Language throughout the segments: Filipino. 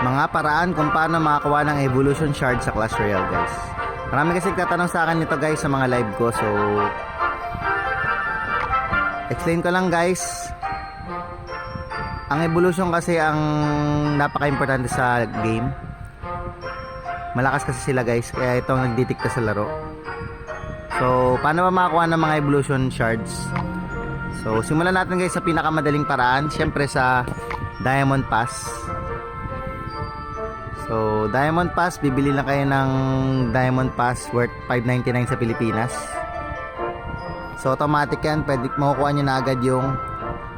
mga paraan kung paano makakuha ng evolution shard sa Clash Royale guys. Marami kasi nagtatanong sa akin nito guys sa mga live ko so explain ko lang guys. Ang evolution kasi ang napaka-importante sa game. Malakas kasi sila guys kaya ito ang nagdidikta sa laro. So paano ba makakuha ng mga evolution shards? So simulan natin guys sa pinakamadaling paraan, syempre sa Diamond Pass. So, Diamond Pass, bibili lang kayo ng Diamond Pass worth 599 sa Pilipinas. So, automatic yan. Pwede, makukuha nyo na agad yung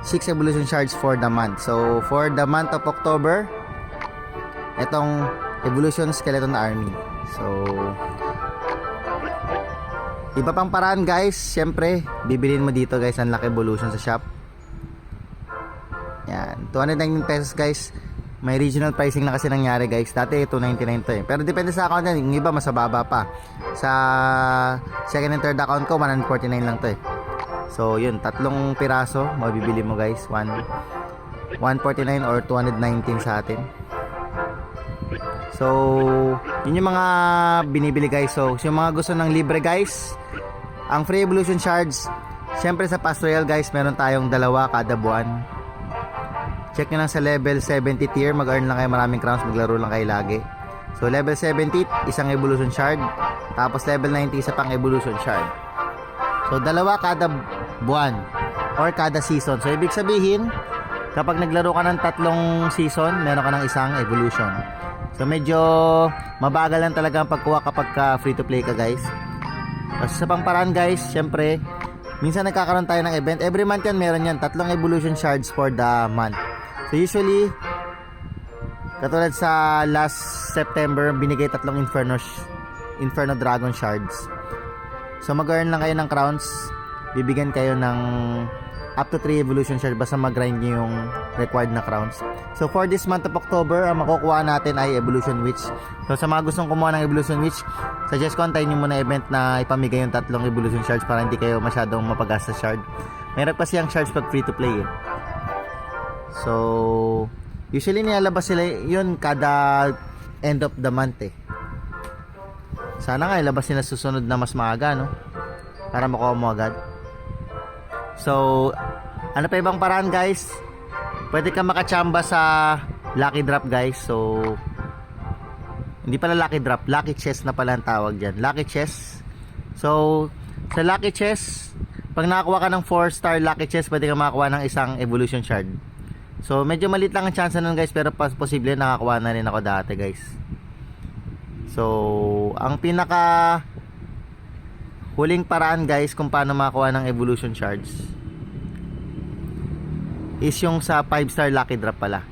6 Evolution Shards for the month. So, for the month of October, itong Evolution Skeleton Army. So, iba pang paraan guys. Siyempre, bibilin mo dito guys ang Lucky Evolution sa shop. Yan. 219 pesos guys. May regional pricing na kasi nangyari guys. Dati 299 to eh. Pero depende sa account yan. Yung iba mas mababa pa. Sa second and third account ko 149 lang to eh. So yun, tatlong piraso mabibili mo guys. 1 149 or 219 sa atin. So, yun yung mga binibili guys. So, yung mga gusto ng libre guys, ang free evolution shards, syempre sa Pass Royale guys, meron tayong dalawa kada buwan. Check nyo lang sa level 70 tier, mag-earn lang kayo maraming crowns, maglaro lang kayo lagi. So level 70, isang evolution shard. Tapos level 90, isa pang evolution shard. So dalawa kada buwan or kada season. So ibig sabihin, kapag naglaro ka ng tatlong season, meron ka ng isang evolution. So medyo mabagal lang talaga ang pagkuha kapag ka free to play ka guys. Kasi sa pang paraan guys, syempre, minsan nagkakaroon tayo ng event. Every month yan, meron yan. Tatlong evolution shards for the month. So usually, katulad sa last September, binigay tatlong Inferno, Inferno Dragon Shards. So mag-earn lang kayo ng crowns, bibigyan kayo ng up to 3 evolution shards basta mag-grind nyo yung required na crowns. So for this month of October, ang makukuha natin ay Evolution Witch. So sa mga gustong kumuha ng Evolution Witch, suggest ko antayin nyo muna event na ipamigay yung tatlong Evolution Shards para hindi kayo masyadong mapagasta shard. Meron pa siyang shards pag free to play eh. So, usually nilalabas sila yun kada end of the month eh. Sana nga ilabas nila susunod na mas maaga, no? Para makuha mo agad. So, ano pa ibang paraan guys? Pwede ka makachamba sa Lucky Drop guys. So, hindi pala Lucky Drop, Lucky Chest na pala ang tawag dyan. Lucky Chest. So, sa Lucky Chest, pag nakakuha ka ng 4 star Lucky Chest, pwede ka makakuha ng isang Evolution Shard. So, medyo maliit lang ang chance nun guys, pero pas posible nakakuha na rin ako dati guys. So, ang pinaka huling paraan guys kung paano makakuha ng evolution shards is yung sa 5 star lucky drop pala.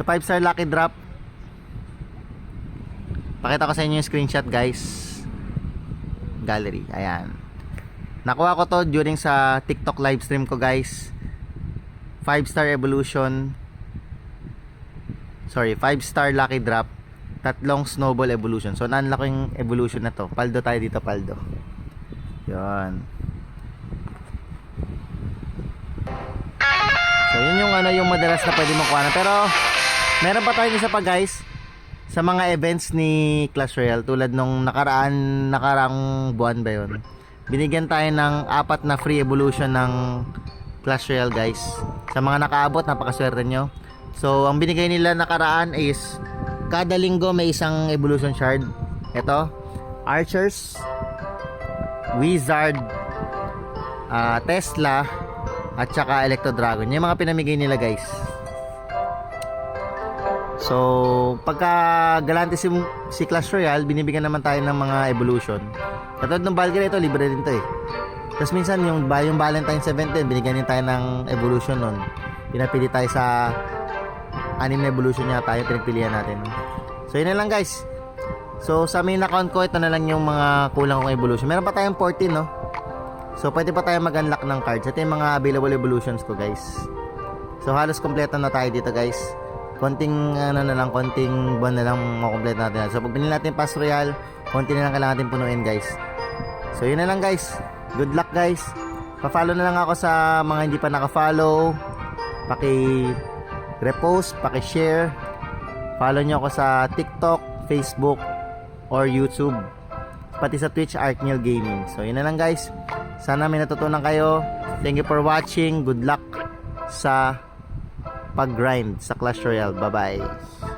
Sa 5 star lucky drop pakita ko sa inyo yung screenshot guys. Gallery, ayan. Nakuha ko to during sa TikTok live stream ko guys. 5 star evolution. Sorry 5 star lucky drop. Tatlong snowball evolution. So nanlock yung evolution na to. Paldo tayo dito paldo. Yan so yun yung ano yung madalas na pwede mo kuha pero meron pa tayong isa pa guys sa mga events ni Clash Royale. Tulad nung nakaraan nakarang buwan ba yun? Binigyan tayo ng apat na free evolution ng Clash Royale guys. Sa mga nakaabot napakaswerte nyo. So ang binigay nila nakaraan is kada linggo may isang evolution shard. Ito archers wizard ah, tesla at saka electro dragon. Yung mga pinamigay nila guys. So pagka galante si, si Clash Royale binibigyan naman tayo ng mga evolution. Katulad ng Valkyrie ito libre din to eh tapos minsan yung, yung Valentine's event din, binigyan din tayo ng evolution nun. Pinapili tayo sa anim na evolution niya tayo, pinagpilian natin. So yun na lang guys. So sa main account ko, ito na lang yung mga kulang kong evolution. Meron pa tayong 14 no? So pwede pa tayo mag-unlock ng cards. Ito yung mga available evolutions ko guys. So halos kompleto na tayo dito guys. Konting ano na lang, konting buwan na lang makompleto natin. So pag binili natin yung Pass Royal, konti na lang kailangan natin punuin guys. So yun na lang guys. Good luck guys. Pa-follow na lang ako sa mga hindi pa naka-follow. Paki repost, paki-share. Follow nyo ako sa TikTok, Facebook, or YouTube. Pati sa Twitch, Arkneil Gaming. So, yun na lang guys. Sana may natutunan kayo. Thank you for watching. Good luck sa pag-grind sa Clash Royale. Bye-bye.